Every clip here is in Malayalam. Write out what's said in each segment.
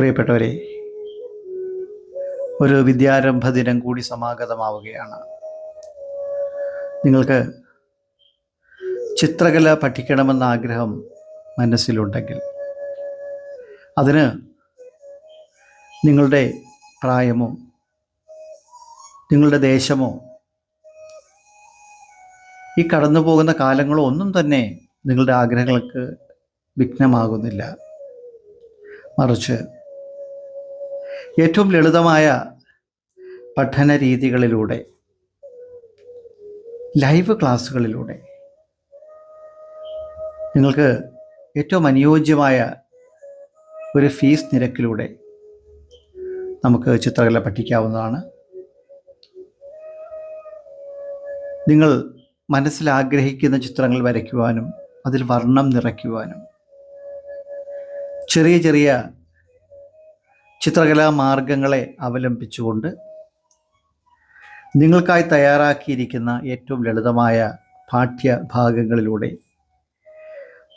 പ്രിയപ്പെട്ടവരെ ഒരു വിദ്യാരംഭ ദിനം കൂടി സമാഗതമാവുകയാണ്. നിങ്ങൾക്ക് ചിത്രകല പഠിക്കണമെന്ന ആഗ്രഹം മനസ്സിലുണ്ടെങ്കിൽ അതിന് നിങ്ങളുടെ പ്രായമോ നിങ്ങളുടെ ദേശമോ ഈ കടന്നു പോകുന്ന കാലങ്ങളോ ഒന്നും തന്നെ നിങ്ങളുടെ ആഗ്രഹങ്ങൾക്ക് വിഘ്നമാകുന്നില്ല. മറിച്ച് ഏറ്റവും ലളിതമായ പഠന രീതികളിലൂടെ ലൈവ് ക്ലാസ്സുകളിലൂടെ നിങ്ങൾക്ക് ഏറ്റവും അനുയോജ്യമായ ഒരു ഫീസ് നിരക്കിലൂടെ നമുക്ക് ചിത്രകല പഠിക്കാവുന്നതാണ്. നിങ്ങൾ മനസ്സിൽ ആഗ്രഹിക്കുന്ന ചിത്രങ്ങൾ വരയ്ക്കുവാനും അതിൽ വർണം നിറയ്ക്കുവാനും ചെറിയ ചെറിയ ചിത്രകലാ മാർഗങ്ങളെ അവലംബിച്ചുകൊണ്ട് നിങ്ങൾക്കായി തയ്യാറാക്കിയിരിക്കുന്ന ഏറ്റവും ലളിതമായ പാഠ്യഭാഗങ്ങളിലൂടെ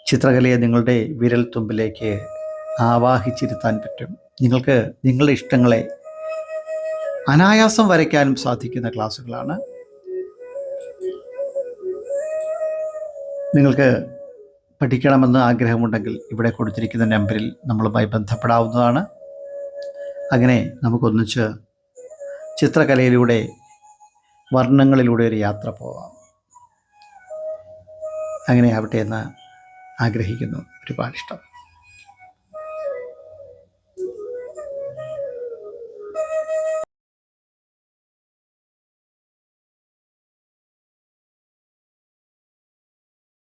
ചിത്രകലയെ നിങ്ങളുടെ വിരൽ തുമ്പിലേക്ക് ആവാഹിച്ചിരുത്താൻ പറ്റും. നിങ്ങൾക്ക് നിങ്ങളുടെ ഇഷ്ടങ്ങളെ അനായാസം വരയ്ക്കാനും സാധിക്കുന്ന ക്ലാസ്സുകളാണ്. നിങ്ങൾക്ക് പഠിക്കണമെന്ന് ആഗ്രഹമുണ്ടെങ്കിൽ ഇവിടെ കൊടുത്തിരിക്കുന്ന നമ്പറിൽ നമ്മളുമായി ബന്ധപ്പെടാവുന്നതാണ്. അങ്ങനെ നമുക്കൊന്നിച്ച് ചിത്രകലയിലൂടെ വർണങ്ങളിലൂടെ ഒരു യാത്ര പോവാം. അങ്ങനെ ആവട്ടെ എന്ന് ആഗ്രഹിക്കുന്നു. ഒരുപാട് ഇഷ്ടം.